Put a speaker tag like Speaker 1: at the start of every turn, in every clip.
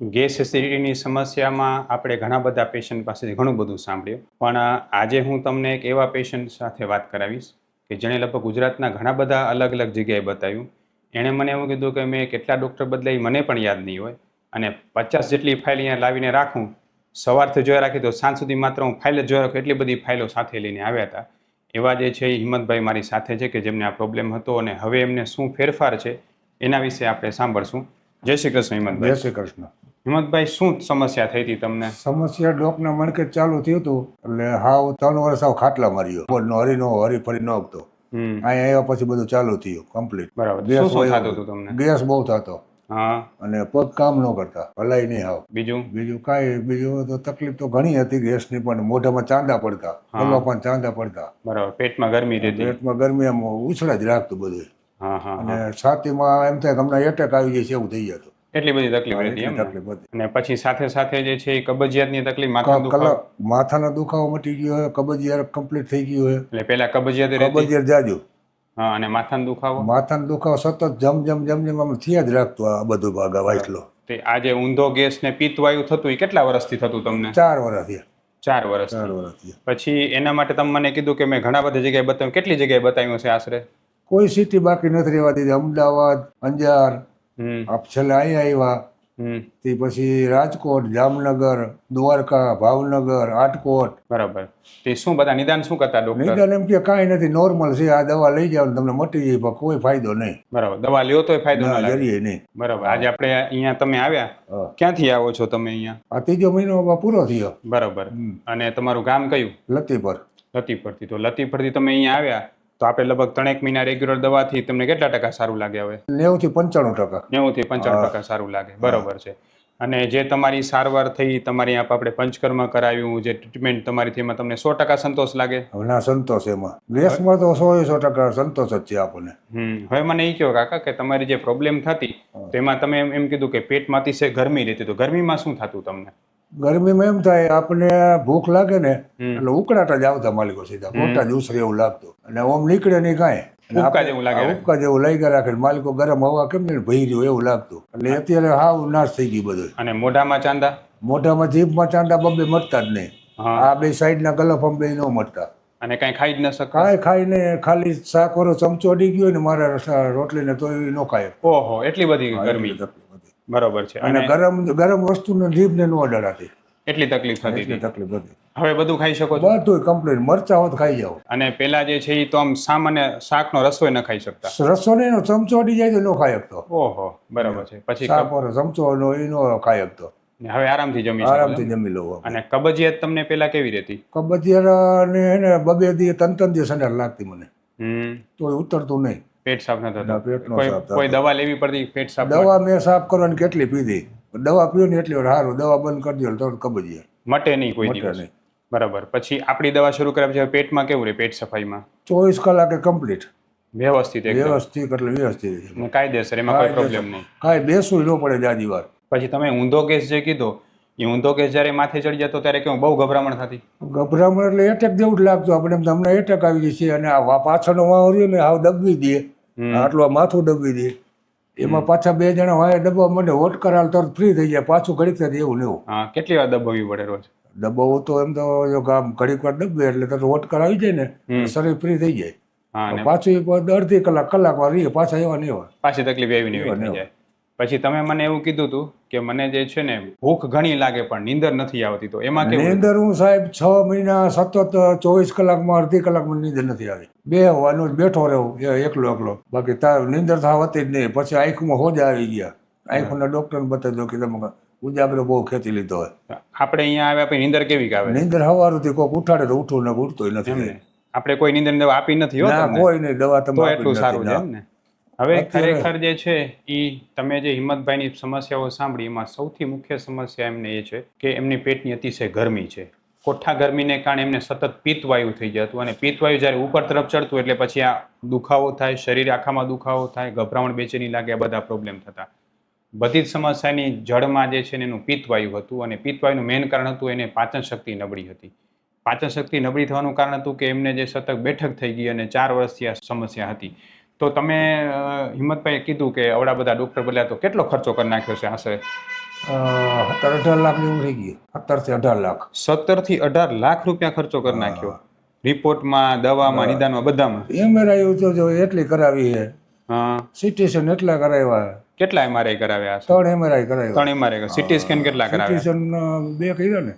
Speaker 1: Gas એસિડિટીની સમસ્યામાં આપણે ઘણા બધા પેશન્ટ પાસેથી ઘણું બધું સાંભળ્યું. પણ આજે હું તમને એક એવા પેશન્ટ સાથે વાત કરાવીશ કે જેણે લગભગ ગુજરાતના ઘણા બધા અલગ અલગ જગ્યાએ બતાવ્યું. એણે મને એવું કીધું કે મેં કેટલા ડૉક્ટર બદલાઈ મને પણ યાદ નહીં હોય અને પચાસ જેટલી ફાઇલ અહીંયા લાવીને રાખું સવારથી જોયા રાખી તો સાંજ સુધી માત્ર હું ફાઇલ જ જોયા રાખું, એટલી બધી ફાઇલો સાથે લઈને આવ્યા હતા. એવા જે છે એ હિંમતભાઈ મારી સાથે છે કે જેમને આ પ્રોબ્લેમ હતો અને હવે એમને શું ફેરફાર છે એના વિશે આપણે સાંભળશું. જય શ્રી કૃષ્ણ
Speaker 2: જય શ્રી કૃષ્ણ.
Speaker 1: હિંમતભાઈ શું સમસ્યા થઈ હતી તમને?
Speaker 2: સમસ્યા ડોકના મણકે ચાલુ થયું હતું એટલે હાવ ત્રણ વર્ષ આવ ખાટલા માર્યો. બોલનો હરીનો હરી ફરી ન
Speaker 1: હતો
Speaker 2: અહીંયા આવ્યા પછી બધું ચાલુ થયું કમ્પ્લીટ
Speaker 1: બરાબર.
Speaker 2: ગેસ
Speaker 1: થતું તમને?
Speaker 2: ગેસ બહુ થતો.
Speaker 1: હા.
Speaker 2: અને પગ કામ ન કરતા ભલાઈ નહીં આવ
Speaker 1: બીજું?
Speaker 2: બીજું કાંઈ બીજું તો તકલીફ તો ઘણી હતી ગેસની પણ મોઢામાં ચાંદા પડતા. ગળો પણ ચાંદા પડતા.
Speaker 1: બરાબર. પેટમાં ગરમી રહેતી
Speaker 2: પેટમાં ગરમી એમ ઉછળા જ રાખતું બધું. અને છાતીમાં એમ થાય કે હમણાં એટેક આવી જશે છે એવું થઈ જતું.
Speaker 1: એટલી બધી તકલીફ રહેતી એમ
Speaker 2: તકલીફ હતી.
Speaker 1: અને પછી સાથે સાથે જે છે એ કબજિયાતની તકલીફ માથા દુખાવો?
Speaker 2: માથાનો દુખાવો મટી ગયો હોય કબજિયાત કમ્પ્લીટ થઈ ગયું હોય.
Speaker 1: એટલે પહેલા કબજિયાત
Speaker 2: કબજિયાત જાજો.
Speaker 1: હા અને માથાનો દુખાવો?
Speaker 2: માથાનો દુખાવો સતત જમ જમ જમ જમ આમ થયા જ રાખતું આ બધું ભાગ આ એટલો
Speaker 1: તે આજે ઊંધો ગેસ ને પિત્ત વાયુ થતું એ કેટલા વર્ષથી થતું તમને?
Speaker 2: ચાર વર્ષ
Speaker 1: ચાર વર્ષ
Speaker 2: ચાર વર્ષ
Speaker 1: પછી એના માટે તમે મને કીધું કે મેં ઘણા બધા જગ્યાએ બતાવ્યું. કેટલી જગ્યાએ બતાવ્યું છે આશરે?
Speaker 2: કોઈ સિટી બાકી નથી રહેવા દીધી અમદાવાદ અંજાર આપ છેલ્લે અહીંયા આવ્યા.
Speaker 1: હમ.
Speaker 2: તે પછી રાજકોટ જામનગર દ્વારકા ભાવનગર આટકોટ.
Speaker 1: બરાબર. તે શું બધા નિદાન શું કરતા ડોક્ટર
Speaker 2: નિદાન એમ કે કાંઈ નથી નોર્મલ છે આ દવા લઈ જાવ તમને મટી જાય પણ કોઈ ફાયદો નહીં.
Speaker 1: બરાબર. દવા લ્યો તોય ફાયદો ના
Speaker 2: જરીએ નહીં.
Speaker 1: બરાબર. આજે આપણે અહીંયા તમે આવ્યા? ક્યાંથી આવો છો તમે અહીંયા?
Speaker 2: આ ત્રીજો મહિનો પૂરો થયો.
Speaker 1: બરાબર. અને તમારું ગામ કયું?
Speaker 2: લતીપર.
Speaker 1: લતીફળથી તો લતીફળથી તમે અહીંયા આવ્યા. તો આપણે લગભગ ત્રણેક મહિના રેગ્યુલર દવાથી તમને કેટલા ટકા સારું લાગે હવે?
Speaker 2: નેવું થી પંચાણું ટકા.
Speaker 1: નેવું થી પંચાણું ટકા સારું લાગે. બરોબર છે. અને જે તમારી સારવાર થઈ તમારી આપ આપણે પંચકર્મ કરાવ્યું જે ટ્રીટમેન્ટ તમારી એમાં તમને સો ટકા સંતોષ લાગે?
Speaker 2: ના સંતોષ એમાં. ગેસમાં તો સો સો ટકા સંતોષ જ છે આપણને.
Speaker 1: હમ. હવે મને એ કહો કાકા કે તમારી જે પ્રોબ્લેમ થતી. તેમાં તમે એમ એમ કીધું કે પેટમાં અતિશય ગરમી રહેતી. તો ગરમીમાં શું થતું તમને?
Speaker 2: ગરમીમાં એમ થાય આપણને ભૂખ લાગે ને એટલે ઉકળાટા જ આવતા માલિકો સીધા. મોટા જ એવું લાગતું. અને ઓમ નીકળે નહીં કાંઈ. ઉપકા
Speaker 1: જેવું લાગે
Speaker 2: જેવું લાગ્યા રાખે માલિકો ગરમ હવા કેમ ને ભઈ રહ્યું એવું લાગતું. એટલે અત્યારે હાવ નાશ થઈ ગયું બધું.
Speaker 1: અને મોઢામાં ચાંદા?
Speaker 2: મોઢામાં જીભમાં ચાંદા બબ્બે મટતા જ નહીં. આ બે સાઈડના ગલફમ બે ન મટતા
Speaker 1: અને કાંઈ ખાઈ જ ન શકે
Speaker 2: કાંઈ ખાઈને ખાલી સાકોરો ચમચો અડી ગયો ને મારા રોટલીને તો એ ન ખાય.
Speaker 1: ઓહો એટલી બધી ગરમી. બરોબર છે.
Speaker 2: અને ગરમ ગરમ વસ્તુને જીભને ન અડાડાતી
Speaker 1: એટલી તકલીફ થતી
Speaker 2: એટલી તકલીફ હતી.
Speaker 1: હવે બધું ખાઈ શકો છો?
Speaker 2: બધું કમ્પ્લીટ મરચા હોત ખાઈ જાવ
Speaker 1: અને પેલા જે છે એ તો આમ સામાન્ય શાકનો રસોઈ ન ખાઈ શકતા.
Speaker 2: રસોઈ નો ચમચો અડી જાય તો ન ખાઈ શકતો.
Speaker 1: ઓહો બરાબર છે. પછી
Speaker 2: ચમચો નો એ નો ખાઈ શકતો.
Speaker 1: હવે આરામથી જમી
Speaker 2: આરામથી જમી લઉં
Speaker 1: અને કબજિયાત તમને પેલા કેવી રહેતી?
Speaker 2: કબજિયાત ને બબે દી ત્રણ ત્રણ દિવસ લાગતી મને.
Speaker 1: હમ.
Speaker 2: તો ઉતરતું નહીં.
Speaker 1: પેટ સાફ ન થતું.
Speaker 2: પેટ
Speaker 1: કોઈ
Speaker 2: સાફ
Speaker 1: કોઈ દવા લેવી પડતી પેટ સાફ
Speaker 2: દવા મેં સાફ કરવાની કેટલી પીધી? દવા પીવું ને એટલી સારું દવા બંધ કરી દો તો કબજિયાત.
Speaker 1: મટે નહીં કોઈ દિવસ. બરાબર. પછી આપણી દવા શરૂ કર્યા પછી પેટમાં કેવું રહે પેટ સફાઈમાં?
Speaker 2: ચોવીસ કલાકે કમ્પ્લીટ.
Speaker 1: વ્યવસ્થિત
Speaker 2: વ્યવસ્થિત એટલે વ્યવસ્થિત.
Speaker 1: કાયદેસર એમાં કોઈ પ્રોબ્લેમ નહીં.
Speaker 2: કાંઈ બેસવું ન પડે જાજી વાર.
Speaker 1: પછી તમે ઊંધો કેસ જે કીધો એ ઊંધો કેસ જ્યારે માથે ચડી જતો ત્યારે કેવું બહુ ગભરામણ થતી?
Speaker 2: ગભરામણ એટલે એટેક જેવું જ લાગતું. આપણે તમને એટેક આવી જશે અને આ પાછળનો વાવ રહ્યો ને હાવ દબવી દે.
Speaker 1: હમ.
Speaker 2: આટલું માથું ડબી દે. એમાં પાછા બે જણા હોય ડબ્બા મને હોટ કરાલ તરત ફ્રી થઈ જાય. પાછું ઘડીક થાય એવું એવું
Speaker 1: હા કેટલી વાર ડબ્બાવી પડે રોજ?
Speaker 2: દબાવું તો એમ તો ગામ આમ ઘડીક વાર ડબ્બે એટલે તરત હોટ કરાવી જાય ને શરીર ફ્રી થઈ જાય. પાછું અડધી કલાક કલાક વાર રહીએ પાછા એવા નહીં હોય
Speaker 1: પાછી તકલીફ એવી નહીં જાય. પછી તમે મને એવું કીધું હતું કે મને જે છે ને ભૂખ ઘણી લાગે પણ નીંદર નથી આવતી તો એમાં
Speaker 2: નીંદર હું સાહેબ છ મહિના સતત ચોવીસ કલાકમાં અડધી કલાકમાં નીંદર નથી આવી. બે હોવાનું બેઠો રહેવું એકલો એકલો. બાકી તાર નિંદર આવતી જ નહીં. પછી આંખમાં હોજ આવી ગયા. આંખોના ડોક્ટરને બતાવી દો કે તમે ઉજાગરો બહુ ખેતી લીધો હોય.
Speaker 1: આપણે અહીંયા આવ્યા પછી નિંદર કેવી આવે
Speaker 2: નિંદર હવારથી કોઈક ઉઠાડે તો ઉઠવું ને ઉઠતોય નથી
Speaker 1: આપણે કોઈ નિંદર દવા આપી નથી
Speaker 2: ના કોઈ નહીં. દવા તમે
Speaker 1: એટલું સારું છે ને. હવે ખરેખર જે છે એ તમે જે હિંમતભાઈની સમસ્યાઓ સાંભળી એમાં સૌથી મુખ્ય સમસ્યા એમને એ છે કે એમની પેટની અતિશય ગરમી છે. કોઠા ગરમીને કારણે એમને સતત પિત્તવાયુ થઈ જતું અને પિત્તવાયુ જ્યારે ઉપર તરફ ચડતું એટલે પછી આ દુખાવો થાય, શરીર આખામાં દુખાવો થાય, ગભરામણ બેચેની લાગે, આ બધા પ્રોબ્લેમ થતા. બધી જ સમસ્યાની જડમાં જે છે એનું પિત્તવાયુ હતું અને પિત્તવાયુનું મેઇન કારણ હતું એને પાચન શક્તિ નબળી હતી. પાચન શક્તિ નબળી થવાનું કારણ હતું કે એમને જે સતત બેઠક થઈ ગઈ અને ચાર વર્ષથી આ સમસ્યા હતી. તો તમે હિંમતભાઈએ કીધું કે અવડા બધા ડૉક્ટર બદલ્યા તો કેટલો ખર્ચો કરી નાખ્યો છે આશરે?
Speaker 2: સત્તર અઢાર લાખ જેવું થઈ ગયું. સત્તરથી અઢાર લાખ.
Speaker 1: સત્તરથી અઢાર લાખ રૂપિયા ખર્ચો કરી નાખ્યો. રિપોર્ટમાં દવામાં નિદાનમાં બધામાં.
Speaker 2: એમઆરઆઈ તો જો એટલી કરાવી છે.
Speaker 1: હા.
Speaker 2: સિટી સ્કેન એટલા કરાવ્યા.
Speaker 1: કેટલા એમઆરઆઈ કરાવ્યા
Speaker 2: ત્રણ એમઆરઆઈ કરાવ્યા.
Speaker 1: ત્રણ એમઆરઆઈ સિટી સ્કેન કેટલા
Speaker 2: સિટી
Speaker 1: કરાવ્યા?
Speaker 2: સ્કેન બે કર્યા ને.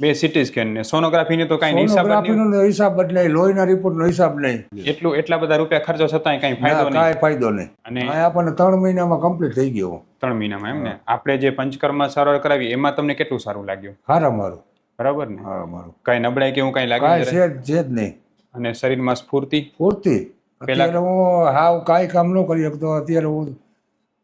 Speaker 1: બે સિટી સ્કેન ને. સોનોગ્રાફીની તો કાંઈ હિસાબ
Speaker 2: સોનોગ્રાફીનો હિસાબ જ નહીં લોહીના રિપોર્ટનો હિસાબ નહીં.
Speaker 1: એટલું એટલા બધા રૂપિયા ખર્ચો છતાંય કાંઈ ફાયદો નહીં.
Speaker 2: કાંઈ ફાયદો નહીં.
Speaker 1: અને
Speaker 2: આપણને ત્રણ મહિનામાં કમ્પ્લીટ થઈ ગયો.
Speaker 1: ત્રણ મહિનામાં એમ ને? આપણે જે પંચકર્મ સારવાર કરાવી એમાં તમને કેટલું સારું લાગ્યું?
Speaker 2: હારા મારું.
Speaker 1: બરાબર ને?
Speaker 2: હારા મારું.
Speaker 1: કાંઈ નબળાઈ કે હું કાંઈ લાગ્યું
Speaker 2: છે જ છે જ નહીં.
Speaker 1: અને શરીરમાં સ્ફૂર્તિ?
Speaker 2: સ્ફૂર્તિ.
Speaker 1: પેલા-
Speaker 2: હું હાવ કાંઈ કામ ન કરી શકતો અત્યારે હું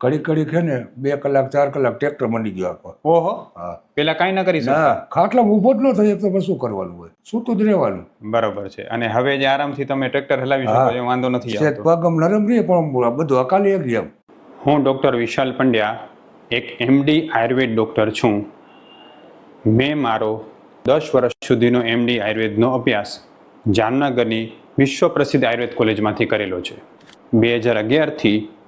Speaker 2: ઘડી કડી છે ને બે કલાક ચાર કલાક ટ્રેક્ટર મંડી ગયો આખો.
Speaker 1: ઓહો.
Speaker 2: હા.
Speaker 1: પેલા કાંઈ ના કરી
Speaker 2: ના ખાટલામાં ઊભો જ ન થઈ તો પછી શું કરવાનું હોય? સૂતું જ રહેવાનું.
Speaker 1: બરાબર છે. અને હવે જે આરામથી તમે ટ્રેક્ટર હલાવી શકો છો વાંધો નથી આવતો.
Speaker 2: પગમ નરમ રહે પણ બધું અકાલી એક જેમ.
Speaker 1: હું ડૉક્ટર વિશાલ પંડ્યા એક એમડી આયુર્વેદ ડૉક્ટર છું. મેં મારો દસ વર્ષ સુધીનો એમડી આયુર્વેદનો અભ્યાસ જામનગરની વિશ્વ પ્રસિદ્ધ આયુર્વેદ કોલેજમાંથી કરેલો છે. બે હજાર અગિયારથી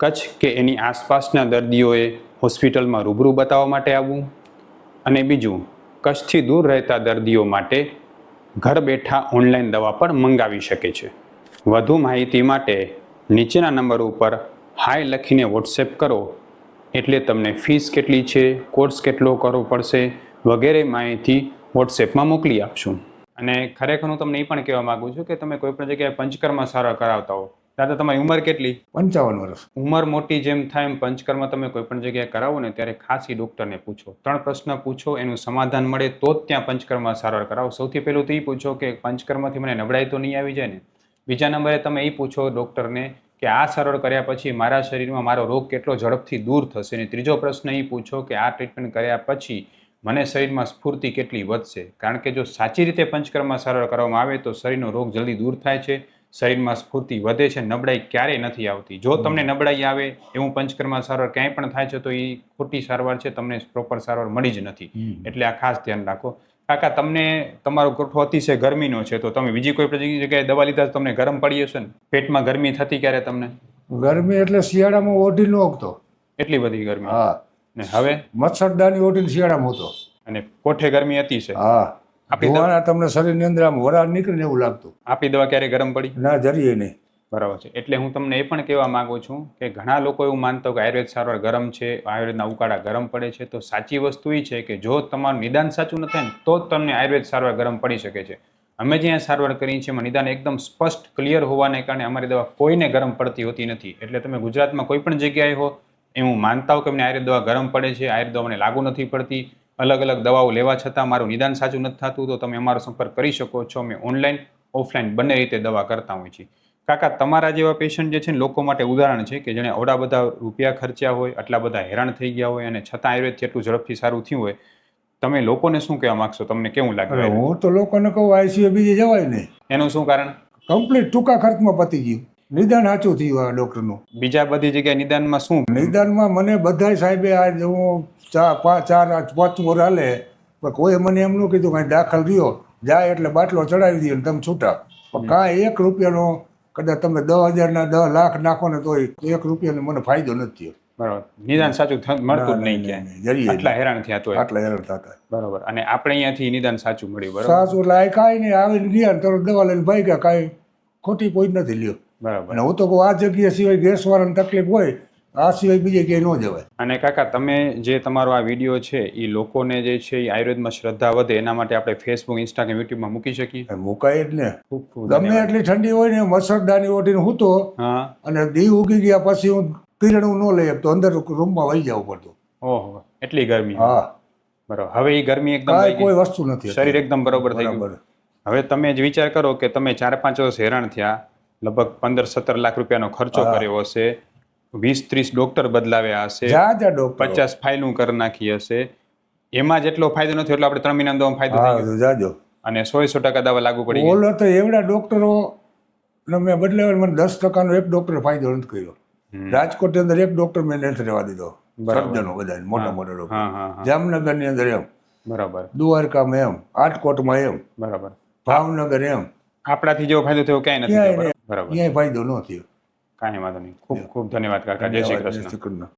Speaker 1: કચ્છ કે એની આસપાસના દર્દીઓએ હોસ્પિટલમાં રૂબરૂ બતાવવા માટે આવવું અને બીજું, કચ્છથી દૂર રહેતા દર્દીઓ માટે ઘર બેઠા ઓનલાઈન દવા પણ મંગાવી શકે છે. વધુ માહિતી માટે નીચેના નંબર ઉપર હાય લખીને વોટ્સએપ કરો. એટલે તમને ફીસ કેટલી છે, કોર્સ કેટલો કરવો પડશે વગેરે માહિતી વોટ્સએપમાં મોકલી આપશું. અને ખરેખર હું તમને એ પણ કહેવા માગું છું કે તમે કોઈપણ જગ્યાએ પંચકર્મ સારવાર કરાવતા હો ત્યારે તમારી ઉંમર કેટલી?
Speaker 2: પંચાવન વર્ષ.
Speaker 1: ઉંમર મોટી જેમ થાય એમ પંચકર્મ તમે કોઈ પણ જગ્યાએ કરાવો ને ત્યારે ખાસી ડોક્ટરને ડૉક્ટરને પૂછો. ત્રણ પ્રશ્ન પૂછો એનું સમાધાન મળે તો જ ત્યાં પંચકર્મ સારવાર કરાવો. સૌથી પહેલું તો એ પૂછો કે પંચકર્મથી મને નબળાઈ તો નહીં આવી જાય ને? બીજા નંબરે તમે એ પૂછો ડૉક્ટરને કે આ સારવાર કર્યા પછી મારા શરીરમાં મારો રોગ કેટલો ઝડપથી દૂર થશે અને ત્રીજો પ્રશ્ન એ પૂછો કે આ ટ્રીટમેન્ટ કર્યા પછી મને શરીરમાં સ્ફૂર્તિ કેટલી વધશે? કારણ કે જો સાચી રીતે પંચકર્મ સારવાર કરવામાં આવે તો શરીરનો રોગ જલ્દી દૂર થાય છે. શરીરમાં સ્ફૂર્તિ વધે છે નબળાઈ ક્યારેય નથી આવતી. જો તમને નબળાઈ આવે એવું પંચકર્મા સારવાર ક્યાંય પણ થાય છે તો એ ખોટી સારવાર છે તમને પ્રોપર સારવાર મળી જ નથી. એટલે આ ખાસ ધ્યાન રાખો. કાકા તમને તમારો ગોઠવો અતિશય ગરમીનો છે તો તમે બીજી કોઈ જગ્યાએ દવા લીધા તમને ગરમ પડી હશે ને? પેટમાં ગરમી થતી ક્યારે તમને?
Speaker 2: ગરમી એટલે શિયાળામાં ઓઢી ન ઓગતો
Speaker 1: એટલી બધી ગરમી.
Speaker 2: હા.
Speaker 1: ને હવે?
Speaker 2: મચ્છરદાની ઓઢીને શિયાળામાં હતો.
Speaker 1: અને કોઠે ગરમી હતી છે
Speaker 2: હા. ધોવાણા તમને શરીરની અંદર આમ વરાળ નીકળે ને એવું લાગતું.
Speaker 1: આપી દવા ક્યારે ગરમ પડી?
Speaker 2: ના જરીએ નહીં.
Speaker 1: બરાબર છે. એટલે હું તમને એ પણ કહેવા માંગુ છું કે ઘણા લોકો એવું માનતા કે આયુર્વેદ સારવાર ગરમ છે આયુર્વેદના ઉકાળા ગરમ પડે છે. તો સાચી વસ્તુ એ છે કે જો તમારું નિદાન સાચું ન થાય ને તો જ તમને આયુર્વેદ સારવાર ગરમ પડી શકે છે. અમે જ્યાં સારવાર કરીએ છીએ એમાં નિદાન એકદમ સ્પષ્ટ ક્લિયર હોવાને કારણે અમારી દવા કોઈને ગરમ પડતી હોતી નથી. એટલે તમે ગુજરાતમાં કોઈ પણ જગ્યાએ હો એ હું માનતા હોઉં કે અમને આયુર્વેદ દવા ગરમ પડે છે આયુર્વેદ દવા મને લાગુ નથી પડતી. અલગ અલગ દવાઓ લેવા છતાં મારું નિદાન સાચું નથી થતું તો તમે અમારો સંપર્ક કરી શકો છો. અમે ઓનલાઈન ઓફલાઈન બંને રીતે દવા કરતા હોઈએ છીએ. કાકા તમારા જેવા પેશન્ટ જે છે ને લોકો માટે ઉદાહરણ છે કે જેણે અવડા બધા રૂપિયા ખર્ચ્યા હોય આટલા બધા હેરાન થઈ ગયા હોય અને છતાં આયુર્વેદ જેટલું ઝડપથી સારું થયું હોય તમે લોકોને શું કહેવા માંગશો? તમને કેવું લાગે?
Speaker 2: હું તો લોકોને કહું આઈસીયુ બીજે જવાય નહીં.
Speaker 1: એનું શું કારણ?
Speaker 2: કમ્પ્લીટ ટૂંકા ખર્ચમાં પતી ગયું. નિદાન સાચું થયું આ ડૉક્ટરનું.
Speaker 1: બીજા બધી જગ્યાએ નિદાનમાં શું?
Speaker 2: નિદાનમાં મને બધા સાહેબે આ હું ચાર પાંચ ચાર પાંચમું વર્ષ હાલે પણ કોઈ મને એમ ન કીધું કાંઈ દાખલ રહ્યો જાય એટલે બાટલો ચડાવી દઈએ તમે છૂટા. પણ કાંઈ એક રૂપિયાનો કદાચ તમે દસ હજારના દસ લાખ નાખો ને તોય એક રૂપિયાનો મને ફાયદો નથી થયો.
Speaker 1: બરાબર. નિદાન સાચું મળતું જ નહીં ક્યાંય. આટલા હેરાન થયા તો
Speaker 2: આટલા હેરાન થતા
Speaker 1: બરાબર. અને આપણે અહીંયાથી નિદાન સાચું મળ્યું બરાબર?
Speaker 2: સાચું એટલે કાંઈ નહીં. આવીને ગયા તરત દવા લઈને ભાઈ ગયા કાંઈ ખોટી કોઈ નથી લ્યો.
Speaker 1: બરાબર.
Speaker 2: અને હું તો કહું આ જગ્યા સિવાય ગેસવાળાને તકલીફ હોય આ સિવાય બીજે ક્યાંય ન જવાય.
Speaker 1: અને કાકા તમે જે તમારો આ વીડિયો છે એ લોકોને જે છે એ આયુર્વેદમાં શ્રદ્ધા વધે એના માટે આપણે ફેસબુક ઇન્સ્ટાગ્રામ યુટ્યુબમાં મૂકી શકીએ?
Speaker 2: મુકાય જ ને. ગમે એટલી ઠંડી હોય ને મસરદાની ઓટીને હું તો
Speaker 1: હા.
Speaker 2: અને દી ઉગી ગયા પછી હું પીરણું ન લઈ શકતો અંદર રૂમમાં વહી જવું પડતું.
Speaker 1: ઓહો એટલી ગરમી.
Speaker 2: હા.
Speaker 1: બરાબર. હવે એ ગરમી એકદમ
Speaker 2: કોઈ વસ્તુ નથી
Speaker 1: શરીર એકદમ બરોબર થઈ ગયું.
Speaker 2: બરાબર.
Speaker 1: હવે તમે જ વિચાર કરો કે તમે ચાર પાંચ વર્ષ હેરાન થયા લગભગ પંદર સત્તર લાખ રૂપિયાનો ખર્ચો કર્યો હશે. વીસ ત્રીસ ડોક્ટર બદલાવ્યા હશે. પચાસ ફાઇલું કરી નાખી હશે. એમાં જેટલો ફાયદો નથી એટલો આપણે ત્રણ મહિના ફાયદો
Speaker 2: જાજો.
Speaker 1: અને સો સો ટકા દવા લાગુ પડી ગઈ
Speaker 2: તો એવડા ડોક્ટરો મેં બદલાવ્યા મને દસ ટકાનો એક ડોક્ટર ફાયદો નથી કર્યો.
Speaker 1: રાજકોટ
Speaker 2: રાજકોટની અંદર એક ડોક્ટર મેં નથી રહેવા દીધો. સર્જનો બધા મોટા મોટા ડોક્ટર. જામનગરની અંદર એમ.
Speaker 1: બરાબર.
Speaker 2: દ્વારકામાં એમ રાજકોટમાં એમ.
Speaker 1: બરાબર.
Speaker 2: ભાવનગર એમ.
Speaker 1: આપણાથી જેવો ફાયદો થયો ક્યાંય નથી. બરાબર.
Speaker 2: ક્યાંય ફાયદો ન થયો.
Speaker 1: કાંઈ વાંધો નહીં. ખૂબ ખૂબ ધન્યવાદ કાકા. જય શ્રી કૃષ્ણ
Speaker 2: જય શ્રી કૃષ્ણ.